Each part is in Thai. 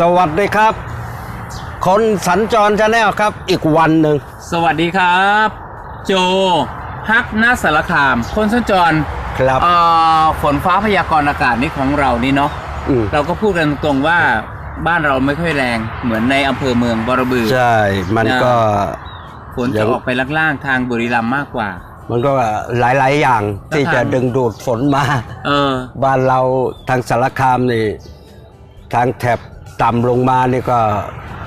สวัสดีครับ คนสัญจรชาแนลครับ อีกวันหนึ่ง สวัสดีครับ โจฮักนาสารคาม คนสัญจรครับเอ่อฝนฟ้าพยากรณ์อากาศนี่ของเรานี่เนาะอืม เราก็พูดกันตรงๆว่าบ้านเราไม่ค่อยแรงเหมือนในอำเภอเมืองบรบือ ใช่ มันก็ ฝนยัจะง ออกไปล่างๆทางบุรีรัมย์มากกว่า มันก็หลาย ๆ อย่างที่แล้วทางจะดึงดูดฝนมา เออ บ้านเราทางสารคามนี่ ทางแถบ ต่ำลงมานี่ก็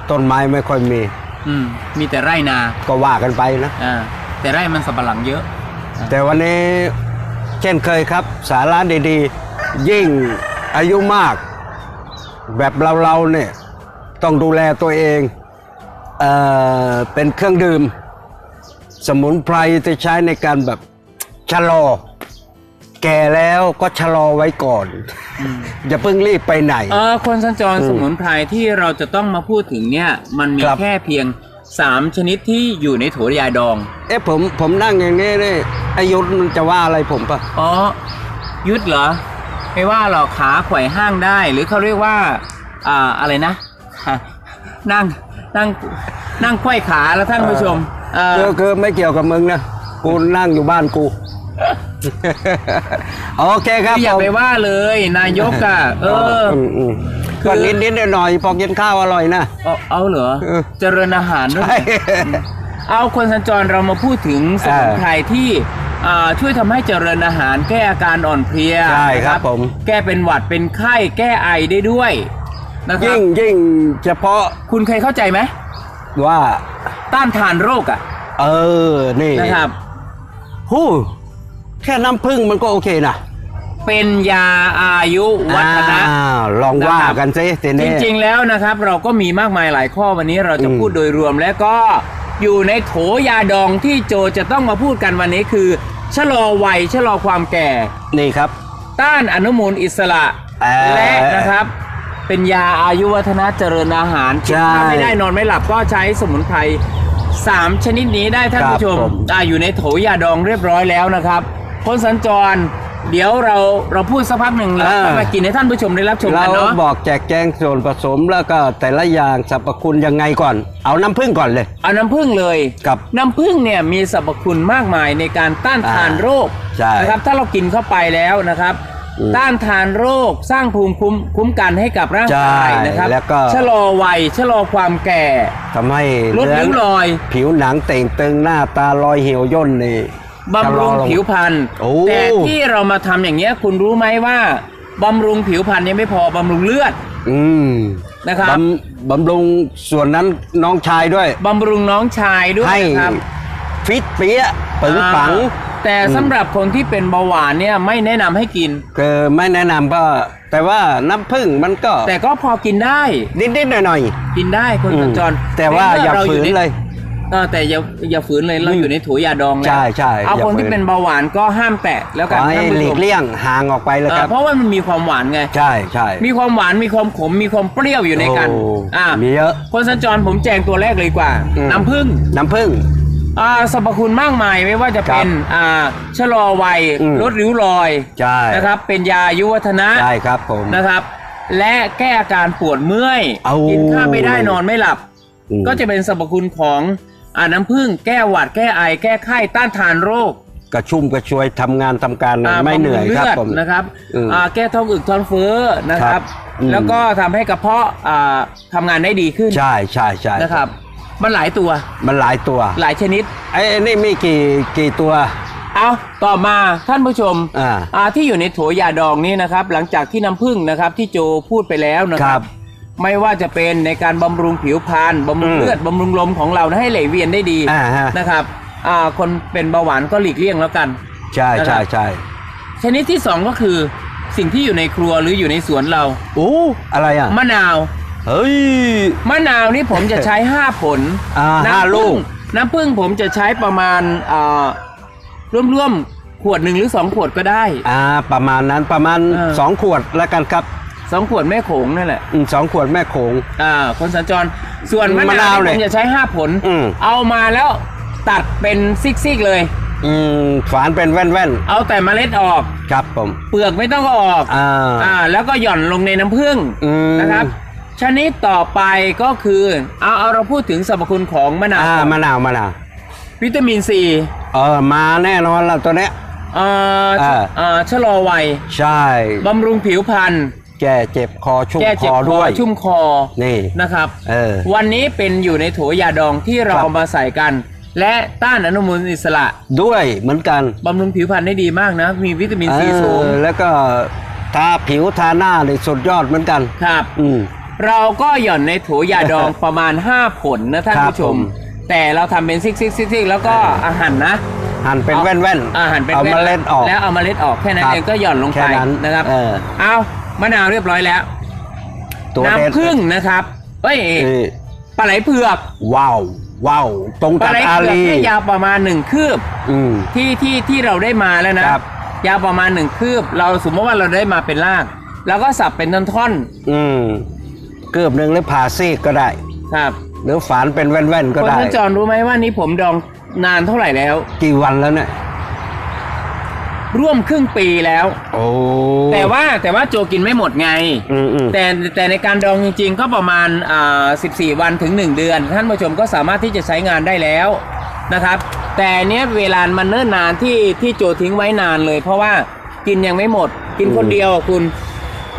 ต้นไม้ไม่ค่อยมี อืมมีแต่ไร่นาก็ว่ากันไปนะ อ่าแต่ไร่มันสับปะหลังเยอะ แต่วันนี้เช่นเคยครับ สาระดีๆ ยิ่งอายุมาก แบบเราๆเนี่ยต้องดูแลตัวเองเอ่อเป็นเครื่องดื่ม สมุนไพรที่ใช้ในการแบบชะลอ แก่แล้วก็ชะลอไว้ก่อน อย่าเพิ่งรีบไปไหนเออคนสัญจรอืมสมุนไพรที่เราจะต้องมาพูดถึงเนี่ย มันมีครับแค่เพียง3ชนิดที่อยู่ในโถยาดอง เอ๊ะผมผมนั่งอย่างนี้นี่อายุมันจะว่าอะไรผมปะอ๋อยุดเหรอ ไม่ว่าหรอกขาไขว่ห้างได้ หรือเขาเรียกว่า อ่าอะไรนะ นั่งนั่งนั่งไขว้ขาแล้วท่านผู้ชมเออคือคือไม่เกี่ยวกับมึงนะกูนั่งอยู่บ้านกู โอเคครับอย่าผมไปว่าเลยนายกอะเออมอืมคือก็นิดนิดๆหน่อยๆพอกินข้าวอร่อยนะเอาเอาเหรอเออเจริญอาหารด้วยใช่เอาคนสัญจรเรามาพูดถึงสมุนไพรที่อ่าช่วยทำให้เจริญอาหารแก้อาการอ่อนเพลียใช่ครับนะผมแก้เป็นหวัดเป็นไข้แก้ไอได้ด้วยนะครับยิ่งยิ่งเฉพาะคุณเคยเข้าใจไหมว่าต้านทานโรคอะ เออนี่นะครับหู้ แค่น้ำผึ้งมันก็โอเคนะเป็นยาอายุวัฒนะอ้าวลองว่ากันสิทีจนี้ริงๆแล้วนะครับ เราก็มีมากมายหลายข้อวันนี้เราจะอืม พูดโดยรวมและก็อยู่ในโถยาดองที่โจจะต้องมาพูดกันวันนี้คือ ชะลอวัยชะลอความแก่ นี่ครับ ต้านอนุมูลอิสระ เอ่อและนะครับ เป็นยาอายุวัฒนะเจริญอาหารใช่ถ้าไม่ได้นอนไม่หลับก็ใช้สมุนไพรสามชนิดนี้ได้ท่านครับผู้ชมผม อ่าอยู่ในโถยาดองเรียบร้อยแล้วนะครับ คนสัญจร เดี๋ยวเราเราพูดสักพักหนึ่งแล้วก็มากินให้ท่านผู้ชมได้รับชมเรากันเนาะบอกแจกแจงส่วนผสมแล้วก็แต่ละอย่างสรรพคุณยังไงก่อน เอาน้ำผึ้งก่อนเลย เอาน้ำผึ้งเลยครับน้ำผึ้งเนี่ยมีสรรพคุณมากมายในการต้านทานอ่าโรคใช่นะครับถ้าเรากินเข้าไปแล้วนะครับอืมต้านทานโรคสร้างภูมิคุ้มคุ้มกันให้กับร่างกายใช่นะครับแล้วก็ชะลอวัยชะลอความแก่ทำให้ลดริ้วรอย ผิวหนังเต่งตึงหน้าตารอยเหี่ยวย่นนี่ บำรุงชะลอลผิวพรรณโอ้แต่ที่เรามาทำอย่างเงี้ย คุณรู้ไหมว่าบำรุงผิวพรรณยังไม่พอบำรุงเลือด อืมนะครับบำบำรุงส่วนนั้นน้องชายด้วยบำรุงน้องชายด้วยให้นะครับฟิตเปี้ยปึงปังอ่าแต่สำหรับคนที่เป็นเบาหวานเนี่ยไม่แนะนำให้กินคือไม่แนะนำก็ แต่ว่าน้ำผึ้งมันก็ แต่ก็พอกินได้นิดๆหน่อยกินได้คนอืมสัญจรแต่ว่าอย่าในมื่ฝืนในเลย เออแต่อย่าอย่าฝืนเลยเราอยู่ในถุยยาดองแล้วใช่ใช่เอาอย่าคนที่ฝืน เป็นเบาหวานก็ห้ามแตะแล้วๆขกัอนให้ท่านผู้หลีชกมเลี่ยงห่างออกไปเลยเอคอรับ เพราะว่ามันมีความหวานไง ใช่ใช่ มีความหวานมีความขมมีความเปรี้ยวอยู่ในกันโอ้อ่ามีเยอะคนสัญจรผมแจงตัวแรกเลยดีกว่า อืม น้ำผึ้งน้ำผึ้ง อ่าสรรพคุณมากมายไม่ว่าจะเป็นอ่าชะลอวัยอืมลดริ้วรอยใช่ นะครับ เป็นยาอายุวัฒนะ ใช่ครับผม นะครับ และแก้อาการปวดเมื่อย เอากินข้าวไม่ได้นอนไม่หลับ อืมก็จะเป็นสรรพคุณของ อ่าน้ำผึ้งแก้หวัดแก้ไอ แก้ไข้ต้านทานโรคกระชุ่มกระชวยทำงานทำการอ่าไม่เหนื่อยบำงครับลืดผมนะครับอืมอ่าแก้ท้องอืดท้องเฟ้อนะคครัรับ บอืม แล้วก็ทำให้กระเพาะอ่าทำงานได้ดีขึ้นใช่ใช่ใช่นะครับ มันหลายตัวมันหลายตัวหลายชนิด ไอ้นี่มีกี่กี่ตัว เอาต่อมาท่านผู้ชมอ่าอ่าที่อยู่ในโถยาดองนี้นะครับ หลังจากที่น้ำผึ้งนะครับที่โจพูดไปแล้วนะคครัรับบ ไม่ว่าจะเป็นในการบำรุงผิวพรรณบำรุงอืมเลือดบำรุงลมของเราให้ไหลเวียนได้ดีอ่าฮะ นะครับอ่าคนเป็นเบาหวานก็หลีกเลี่ยงแล้วกัน ใช่ใช่ใช่ชนิดที่สองก็คือสิ่งที่อยู่ในครัวหรืออยู่ในสวนเราโอ้อะไรอะมะนาว เฮ้ย มะนาวนี่ผมจะใช้ 5 ผลอ่าน้ำห้าผึ้งลูก น้ำผึ้งผมจะใช้ประมาณอ่าร่วมๆขวดหนึ่งหรือ 2 ขวดก็ได้ อ่าประมาณนั้นประมาณเออ สองขวดแล้วกันครับ 2ขวดแม่โขงนั่นแหละอืมสองขวดแม่โขงอ่าคนสัญจร ส่วนมะมะนานาววนี่เนี่ยผมจะใช้5ผล อืม เอามาแล้วตัดเป็นซิกๆเลย อืมฝานเป็นแว่นเอาแต่เมล็ดออก ๆครับผมเปลือกไม่ต้องเอาออก อ่า อ่าแล้วก็หย่อนลงในน้ำผึ้งอืม นะครับ ชนิดต่อไปก็คือเอาเอาเราพูดถึงสรรพคุณของมะนาวอ่าก่อนมะนาวมะนาววิตามินซีเออมาแน่นอนละตัวเนี้ย เอ่ออ่า เอ่อชะลอวัยใช่ บำรุงผิวพรรณ แก้เจ็บคอชุ่มแก้คเจ็บอคด้อวย ชุ่มคอนี่นะครับเออวันนี้เป็นอยู่ในโถยาดองที่เราครับ เอามาใส่กัน และต้านอนุมูลอิสระด้วยเหมือนกันบำรุงผิวพรรณได้ดีมากนะ มีวิตามินซีสูงเออแล้วก็ทาผิวทาหน้าเลยสุดยอดเหมือนกัน ครับ อืม เราก็หย่อนในโถยาดอง ประมาณ 5 ผลนะท่านครับผู้ชม ผม แต่เราทำเป็นซิกซิกซิกซิกแล้วก็อาหารนะหั่นเป็นแว่นๆอาหารเป็นเอาแว่เมนล็ดออก แล้วเอาเมล็ดออกแค่นั้นครับเองก็หย่อนลงไปแค่นั้นนะครับเออ เอา มะนาวเรียบร้อยแล้ว ตัวเด็ดน้ำผึ้งนะครับเอ้ยเอ้ยปลาไหลเผือกว้าวว้าวตรงปลากับไหลอาเผือกลีเนี่ยยาวประมาณหนึ่งคืบ อืม ที่ที่ที่เราได้มาแล้วนะครับ ยาวประมาณหนึ่งคืบ เราสมมติว่าเราได้มาเป็นรากแล้วก็สับเป็นท่อนอืมเกือบหนึ่งหรือผ่าซีกก็ได้ ๆครับหรือฝานเป็นแว่นๆก็คนได้ ท่านจรรู้ไหมว่านี่ผมดองนานเท่าไหร่แล้ว กี่วันแล้วเนี่ย ร่วมครึ่งปีแล้ว โอ้แต่ว่าแต่ว่าโจกินไม่หมดไง อืมอืมแต่แต่ในการดองจริงๆ ก็ประมาณอ่า14 วันถึง 1 เดือน ท่านผู้ชมก็สามารถที่จะใช้งานได้แล้วนะครับ แต่เนี้ยเวลามันเนิ่นนานที่ที่โจทิ้งไว้นานเลย เพราะว่ากินยังไม่หมด กินคนเดียวอะคุณ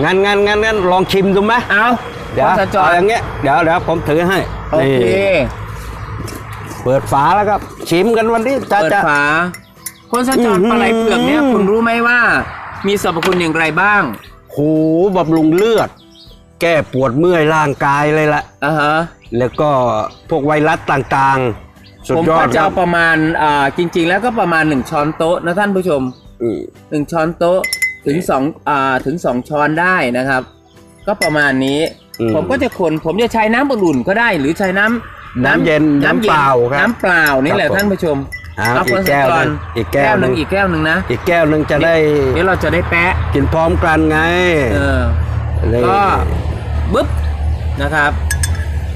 งั้นงั้นงั้นงั้นลองชิมดูไหมเอาเดี๋ยวพอสะจอเอายอย่างเงี้ยเดี๋ยวเดี๋ยวผมถือให้โอเคนี่เปิดฝาแล้วครับ ชิมกันวันนี้จะเปิดจะฝา คนสะจรอื้อหือปลาไหลเผือกเนี่ยคุณรู้ไหมว่า มีสรรพคุณอย่างไรบ้างหูบำรุงเลือด แก้ปวดเมื่อยร่างกายเลยละอ่าฮะแล้วก็พวกไวรัสต่างๆ สุดผมยอก็ดจะครัเอาบประมาณอ่าจริง ๆ แล้วก็ประมาณ1ช้อนโต๊ะนะท่านผู้ชมอืมหนึ่งช้อนโต๊ะถึงสองอ่าถึงสองช้อนได้นะครับ ก็ประมาณนี้ อืมผมก็จะคนผมจะใช้น้ำอุ่นๆก็ได้ หรือใช้น้ำน้ำเย็นน้ำเปล่าครับน้ำเปล่านี่แหละครับผม ท่านผู้ชมอ่า เอาอีคกนแก้วสะหนึ่งอีกแก้วหนึ่งหนึ่งอีกแก้วหนึ่งนะอีกแก้วหนึ่งจะได้เดี๋ยวเราจะได้แปะกินพร้อมกันไงเออนี่ก็บึ๊บนะครับ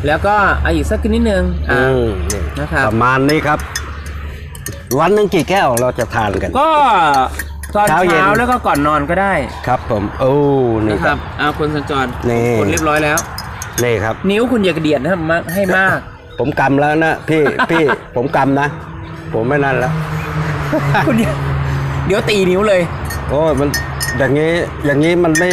แล้วก็เอาอีกสักนิดนึงอ่าอืมนี่นะครับประมาณนี้ครับ วันหนึ่งกี่แก้วเราจะทานกัน ก็ตอนเช้าเย็นเช้าแล้วก็ก่อนนอนก็ได้ครับผมโอ้นี่นะคครัรับบเอาคนสัญจรนี่คนเรียบร้อยแล้วนี่ครับ นิ้วคุณอย่ากระเดียดนะครับมาให้มาก ผมกำแล้วนะพี่พี่ผมกำนะ ผมไม่นั่นแล้วคุณอย่าเดี๋ยวตีนิ้วเลย โอ้ยมันอย่างนี้อย่างนี้มันไม่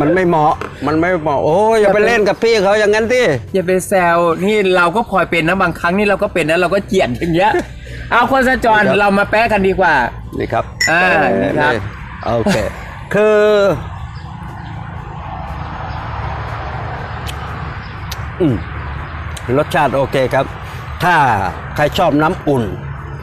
มันไม่เหมาะ มันไม่เหมาะ โอ้ยอย่าไปเล่นกับพี่เขาอย่างนั้นที่อย่าไปแซวนี่เราก็พลอยเป็นนะบางครั้งนี่เราก็เป็นนะเราก็เจียนอย่างเงี้ยเอาคนสัญจรครับเรามาแป๊ะกันดีกว่านี่ครับอ่านี่ครับโอเคคืออืมรสชาติโอเคครับ ถ้าใครชอบน้ำอุ่น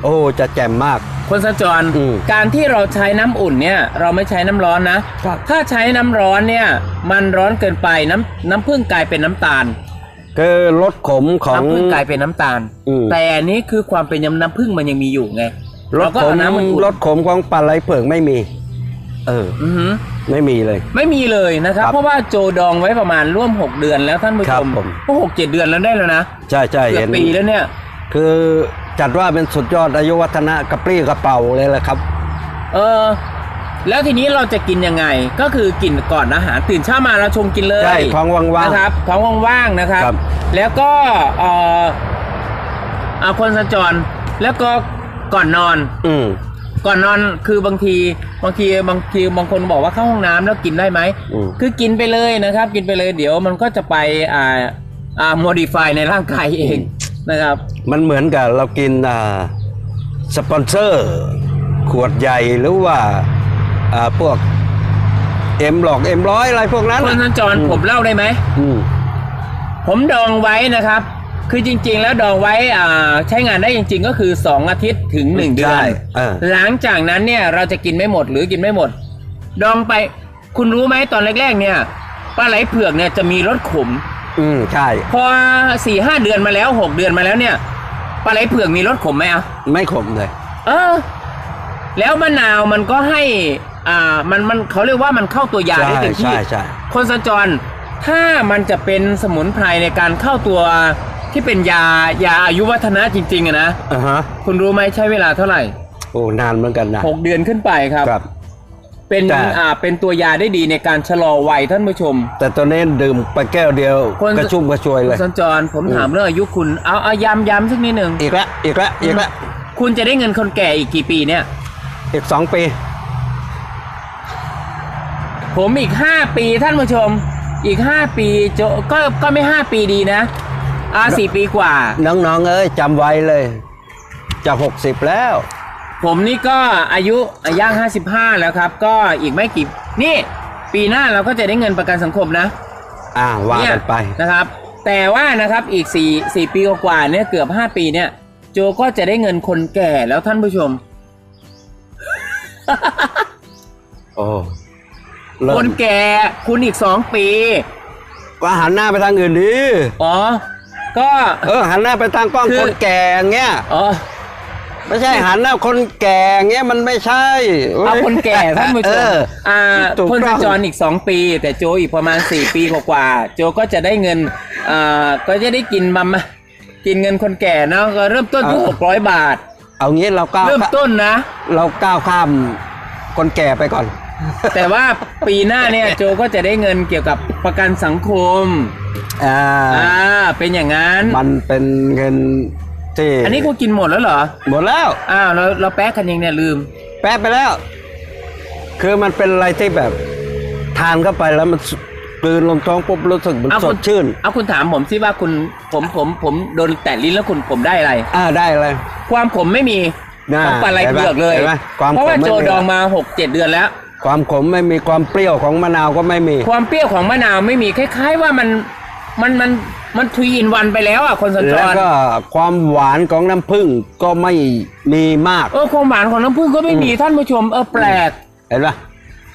โอ้จะแจ่มมาก คนสัญจรอืมการที่เราใช้น้ำอุ่นเนี่ยเราไม่ใช้น้ำร้อนนะ ครับ ถ้าใช้น้ำร้อนเนี่ยมันร้อนเกินไปน้ำน้ำผึ้งกลายเป็นน้ำตาล คือรสขมของ น้ำผึ้งกลายเป็นน้ำตาล อืม แต่อันนี้คือความเป็นน้ำผึ้งมันยังมีอยู่ไงรเราสก็ขเอามน้ำอุ่นรสขมของปลาไหลเผือกไม่มี เออ อือหือ ไม่มีเลย ไม่มีเลยนะครับ ครับเพราะว่าโจดองไว้ประมาณร่วม 6 เดือนแล้วท่านผู้ครัชบมผม ก็หกเจ็ดเดือนแล้วได้แล้วนะใช่ใช่เกือเห็บน ปีแล้วเนี่ย คือ จัดว่าเป็นสุดยอดอายุวัฒนะกระปรี้กระเป๋าเลยแหละครับ เออ แล้วทีนี้เราจะกินยังไง ก็คือกินก่อนอาหารตื่นเช้ามาเราชงกินเลยใช่ท้องว่างๆนะครับท้องว่างๆนะครับครับแล้วก็เอ่อเอาคนสัญจรแล้วก็ก่อนนอน อืมก่อนนอนคือบางทีบางทีบางทีบางคนบอกว่าเข้าห้องน้ำแล้วกินได้ไหมอืมคือกินไปเลยนะครับ กินไปเลยเดี๋ยวมันก็จะไปอ่าอ่า modify ในร่างกายเอง นะครับ มันเหมือนกับเรากินอ่าสปอนเซอร์ ขวดใหญ่หรือว่าอ่าพวกเอ็มหลอกเอ็มร้อยอะไรพวกนั้นคนสัญจรผมเล่าได้ไหมอืมผมดองไว้นะครับ คือจริง ๆ แล้วดองไว้อ่าใช้งานได้จริง ๆ ก็คือ 2 อาทิตย์ถึง 1 เดือน ใช่เออหลังจากนั้นเนี่ยเราจะกินไม่หมดหรือกินไม่หมด ดองไป คุณรู้ไหมตอนแรกๆเนี่ยปลาไหลเผือกเนี่ยจะมีรสขม อืมใช่ พอสี่ห้าเดือนมาแล้วหกเดือนมาแล้วเนี่ยปลาไหลเผือกมีรสขมไหมอะไม่ขมเลย เออ แล้วมะนาวมันก็ให้ อ่า มันมันเขาเรียกว่ามันเข้าตัวยาใช่ได้เต็มที่ใช่ใช่คนสัญจรถ้ามันจะเป็นสมุนไพรในการเข้าตัวที่เป็นยายาอายุวัฒนะจริงๆอะนะอ่าฮะคุณรู้ไหมใช้เวลาเท่าไหร่โอ้นานเหมือนกันนะหกเดือนขึ้นไปครับครับ เป็นแต่อ่าเป็นตัวยาได้ดีในการชะลอวัยท่านผู้ชม แต่ตอนนี้ดื่มไปแก้วเดียวคน กระชุ่มกระชวยเลยสัญจรผมถามเรื่องอายุคุณเอาเอาย้ำย้ำสักนิดหนึ่งอีกละอีกละอีกละคุณจะได้เงินคนแก่อีกกี่ปีเนี่ย อีกสองปี ผมอีกห้าปีท่านผู้ชมอีกห้าปีโจก็ก็ไม่ห้าปีดีนะอ่าสี่ปีกว่า น้องๆเอ้ยจำไว้เลย จะหกสิบแล้ว ผมนี่ก็อายุอะย่างห้าสิบห้าแล้วครับ ก็อีกไม่กี่นี่ ปีหน้าเราก็จะได้เงินประกันสังคมนะ อ่าว่าเนี่ยกันไปนะครับ แต่ว่านะครับอีกสี่สี่ปีกว่าๆเนี่ยเกือบห้าปีเนี่ย โจก็จะได้เงินคนแก่แล้วท่านผู้ชมโอ้เริ่คนมแก่คุณอีกสองปี ก็หันหน้าไปทางอื่นดีอ๋อก็เออหันหน้าไปทางกล้องคือคนแก่เงี้ยอ๋อ ไม่ใช่หันหน้าคนแก่เงี้ยมันไม่ใช่เอาคนแก่ท่านผู้ชเอมออ่าถูกคนต้องจรอีก2ปี แต่โจอีกประมาณ4ปีกว่าๆโจก็จะได้เงินอ่าก็จะได้กินมัมกินเงินคนแก่เนาะก็เริ่มต้นที่600บาท เอางี้เราก้าวเริ่มต้นนะ เราก้าวข้ามคนแก่ไปก่อน แต่ว่าปีหน้าเนี่ยโจก็จะได้เงินเกี่ยวกับประกันสังคมอ่าอ่าเป็นอย่างนั้น มันเป็นเงิน ที่อันนี้กูกินหมดแล้วเหรอ หมดแล้ว อ้าวเราเราแป๊กกันเองเนี่ยลืม แป๊บไปแล้ว คือมันเป็นอะไรที่แบบ ทานเข้าไปแล้วมันสกลืนลงท้องปุ๊บรู้สึกมันเอาสคุดณ ชื่น เอาคุณถามผมสิว่าคุณผมผมผมโดนแตะลิ้นแล้วคุณผมได้อะไร อ่าได้เลยความขมไม่มีน่าของปลาไหลเห็นไหมเผือกเลยเห็นไหมความเพราะว่าขมไม่โจมีดองมาหกเจ็ดเดือนแล้ว ความขมไม่มีความเปรี้ยวของมะนาวก็ไม่มี ความเปรี้ยวของมะนาวไม่มีคล้าย ๆ ว่ามันมันมัน มันทวีอินวันไปแล้วอะคนสัญจแล้วรก็ความหวานของน้ำผึ้งก็ไม่มีมาก เออความหวานของน้ำผึ้งก็ไม่มีท่านผู้ชมเออแปลก เห็นปะ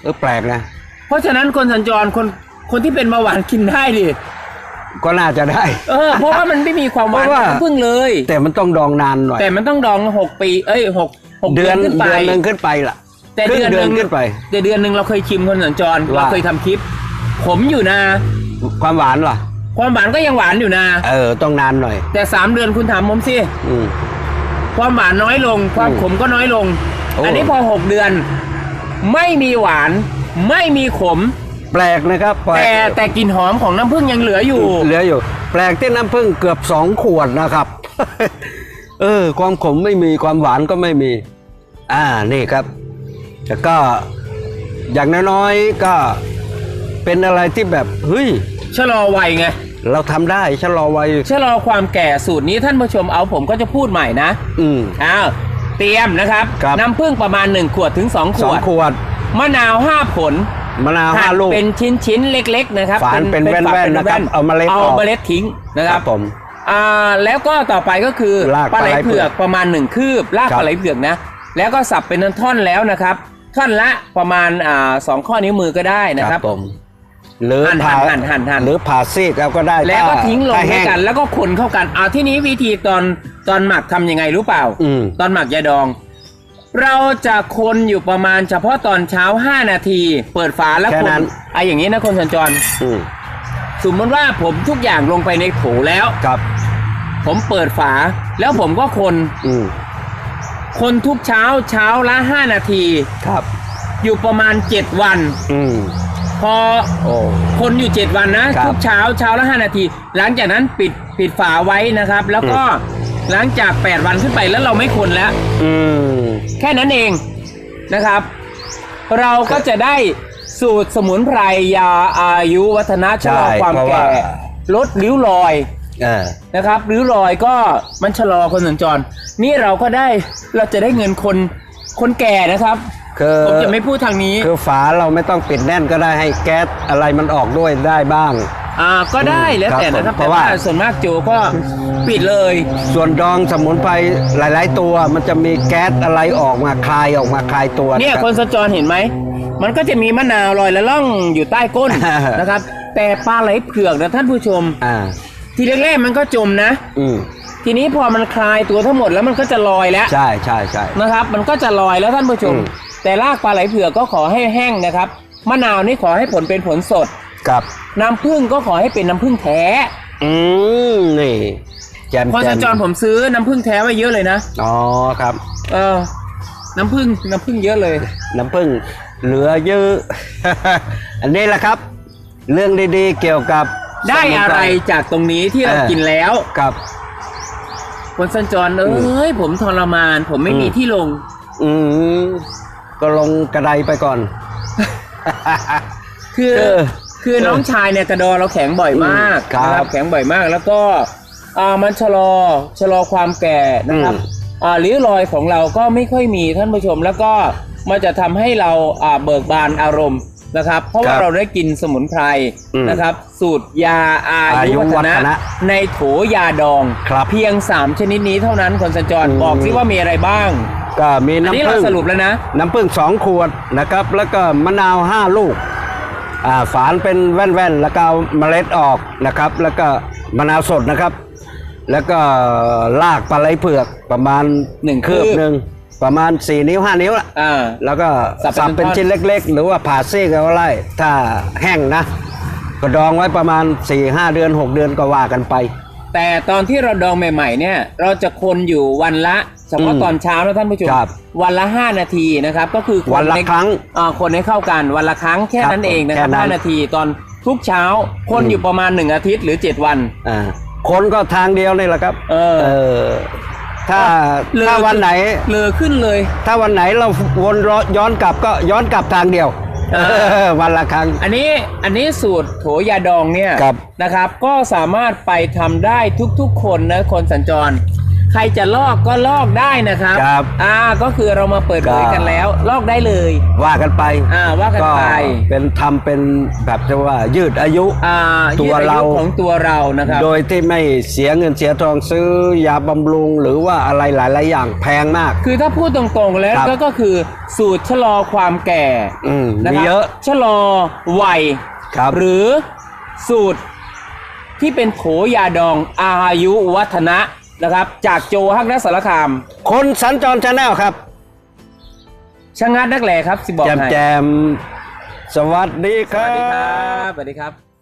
เออแปลกนะ เพราะฉะนั้นคนสัญจรคนคนที่เป็นเบาหวานกินได้ดิก็น่าจะได้ เออเพราะว่ามันไม่มีความหวานเพราะขว่าองน้ำผึ้งเลย แต่มันต้องดองนานหน่อย แต่มันต้องดองหกปีเอ้ยหกหกเดืเดืออนนขึ้นไป เดือนหนึ่งขึ้นไปล่ะแต่ครึ่เดืงอนเดืหอนนึ่ง ขึ้นไป แต่เดือนหนึ่งเราเคยชิมคนสัญจรว่า เราเคยทำคลิป ผมอยู่นะ ความหวานล่ะ ความหวานก็ยังหวานอยู่นะ เออ ต้องนานหน่อย แต่สามเดือนคุณถามผมสิอืม ความหวานน้อยลง ความอืมขมก็น้อยลง โอ้ อันนี้พอหกเดือน ไม่มีหวาน ไม่มีขม แปลกนะครับแปลแต่กแต่กลิ่นหอมของน้ำผึ้งยังเหลืออยู่ เหลืออยู่ แปลกที่น้ำผึ้งเกือบสองขวดนะครับ เออ ความขมไม่มีความหวานก็ไม่มี อ่านี่ครับแต่ก็อย่างน้อยๆก็เป็นอะไรที่แบบเฮ้ย ชะลอวัยไงเราทำได้ชะลอวัยชะลอความแก่สูตรนี้ท่านผู้ชมเอาผมก็จะพูดใหม่นะอืม อ้าวเตรียมนะครับครับ น้ำผึ้งประมาณ 1 ขวดถึง 2 ขสอวงดขวดมะนาว 5 ผลมะนาวห้าหั่นลูก เป็นชิ้นชิ้นๆเล็ก ๆ นะครับฝานเป็นฝาแว่นๆนะครับเอาเมล็ดเอาออก เมล็ดทิ้งนะคครัรับบผม อ่าแล้วก็ต่อไปก็คือรากปลาไหลปลาไหลเผืเผืออกกประมาณ 1 คืบรากครับ ปลาไหลเผือกนะ แล้วก็สับเป็นท่อนๆแล้วนะครับ ท่อนละประมาณอ่าสองข้อนิ้วมือก็ได้นะครับ ผม หรือหั่นผ่าหั่นหั่นหั่นหรือผ่าซีกเอาก็ได้แล้วก็ถ้าทิ้งลงถ้าด้วแห้ยกัน แล้วก็คนเข้ากันอ่าที่นี้วิธีตอนตอนหมักทำยังไงรู้เปล่าอืมตอนหมักยาดอง เราจะคนอยู่ประมาณเฉพาะตอนเช้า5นาที เปิดฝาแล้วแค่คนนั้นไอ้อย่างนี้นะคนสัญจรอืมสมมติว่าผมทุกอย่างลงไปในโถแล้วครับ ผมเปิดฝาแล้วผมก็คนอืมคนทุกเช้าเช้าละ5นาทีครับ อยู่ประมาณ7วัน อืม พอโอ้ คนอยู่ 7 วันนะครับทุกเช้าเช้าละ5นาที หลังจากนั้นปิดปิดฝาไว้นะครับ แล้วก็หลังจาก 8 วันขึ้นไปแล้วเราไม่คนแล้วอืม แค่นั้นเองนะครับ เราก็จะได้สูตรสมุนไพรยาอายุวัฒนะชะลอใช่ความเพราะแก่ว่า ลดริ้วรอยเออนะครับริ้วรอยก็มันชะลอคนสัญจร นี่เราก็ได้เราจะได้เงินคนคนแก่นะครับ คือผมจะไม่พูดทางนี้ คือฝาเราไม่ต้องปิดแน่นก็ได้ให้แก๊สอะไรมันออกด้วยได้บ้างอ่าก็ได้แล้วแต่ครับนะครับผมเพแต่ราะว่าว่าส่วนมากโจก็ปิดเลย ส่วนดองสมุนไพรหลาย ๆ ตัวมันจะมีแก๊สอะไรออกมาคายออกมาคายตัวเนี่ยรับคนสัญจรเห็นไหมมันก็จะมีมะนาวลอยละล่องอยู่ใต้ก้นนะครับ แต่ปลาไหลเผือกนะท่านผู้ชมอ่าทีแรกๆมันก็จมนะอืม ทีนี้พอมันคลายตัวทั้งหมดแล้วมันก็จะลอยแล้วใช่ใช่ใช่ นะครับ มันก็จะลอยแล้วท่านผู้ชม อืม แต่รากปลาไหลเผือกก็ขอให้แห้งนะครับมะนาวนี่ขอให้ผลเป็นผลสดกับ น้ำผึ้งก็ขอให้เป็นน้ำผึ้งแท้อืมนี่แจมคนแจสัมญจรผมซื้อน้ำผึ้งแท้ไว้เยอะเลยนะอ๋อครับ เออ น้ำผึ้งน้ำผึ้งเยอะเลย น้ำผึ้งเหลือเยอะ อันนี้แหละครับ เรื่องดีๆเกี่ยวกับได้อะไรจากตรงนี้ที่เราเออกินแล้ว กับ คนสัญจรเอ้ยผมทรมาน ผมไม่อืมมีที่ลง อืมก็ลงกระไดไปก่อน คือเออคือน้องชายเนี่ยกระดอเราแข็งบ่อยมากอืมครับนะแข็งบ่อยมากแล้วก็อ่ามันชะลอชะลอความแก่นะครับอืมอ่าริ้วรอยของเราก็ไม่ค่อยมีท่านผู้ชม แล้วก็มันจะทำให้เราอ่าเบิกบานอารมณ์ นะครับ เพราะว่าเราได้กินสมุนไพรอืมนะครับ สูตรยาอาอายุยุวัฒวัฒนะนะในโถยาดองครับเพียง 3 ชนิดนี้เท่านั้นคนสัญจรอืม บอกซิว่ามีอะไรบ้างก็มีอันนี้น้ำเราผึ้งสรุปแล้วนะ น้ำผึ้งสองขวดนะครับ แล้วก็มะนาวห้าลูกอ่าฝานเป็นแว่นๆ แล้วก็เอาเมล็ดออกนะครับ แล้วก็มะนาวสดนะครับ แล้วก็ลากปลาไหลเผือกประมาณหนึ่งคืบคืบ หนึ่ง ประมาณ 4 นิ้ว 5 นิ้วละอ่า แล้วก็สับเป็นสับเป็นท่อน ชิ้นเล็ก ๆ หรือว่าผ่าซีกเอาไล่ถ้าแห้งนะ ก็ดองไว้ประมาณ 4-5 เดือน 6 เดือนก็ว่ากันไป แต่ตอนที่เราดองใหม่ๆเนี่ย เราจะคนอยู่วันละเฉพาะอืมตอนเช้านะท่านผู้ชมครับวันละ 5 นาทีนะครับ ก็คือวันละให้ครั้งอ่าคนให้เข้ากันวันละครั้งแค่ครับนั้นเองนะครับแค่นั้น5นาทีตอนทุกเช้าคนอืมอยู่ประมาณ 1 อาทิตย์หรือ 7 วัน อ่าคนก็ทางเดียวนี่แหละครับเออเออ ถ้าเลยถ้าวันไหน เลอขึ้นเลย ถ้าวันไหนเราวนย้อนกลับก็ย้อนกลับทางเดียวเออเออวันละครั้ง อันนี้อันนี้สูตรโถยาดองเนี่ยครับนะครับ ก็สามารถไปทำได้ทุกๆคนนะคนสัญจร ใครจะลอกก็ลอกได้นะครับครับ อ่าก็คือเรามาเปิดเผยครับกันแล้ว ลอกได้เลย ว่ากันไปอ่าว่ากันไปเป็นทำเป็นแบบจะว่ายืดอายุอ่าตัวยืดอาเรายุของตัวเรานะครับ โดยที่ไม่เสียเงินเสียทองซื้อยาบำรุง หรือว่าอะไรหลาย ๆ อย่างแพงมาก คือถ้าพูดตรงๆแล้วครับก็ก็คือสูตรชะลอความแก่อืมนะมีครับเยอะชะลอวัยครับหรือสูตรที่เป็นโถยาดองอายุวัฒนะ นะครับ จากโจฮักนักสารคาม คนสัญจรชาแนลครับชะงัดนักแหล่ครับสิบอกแจมให้แจมสวัสดีคสรัวัสดีคบรับสวัสดีครับ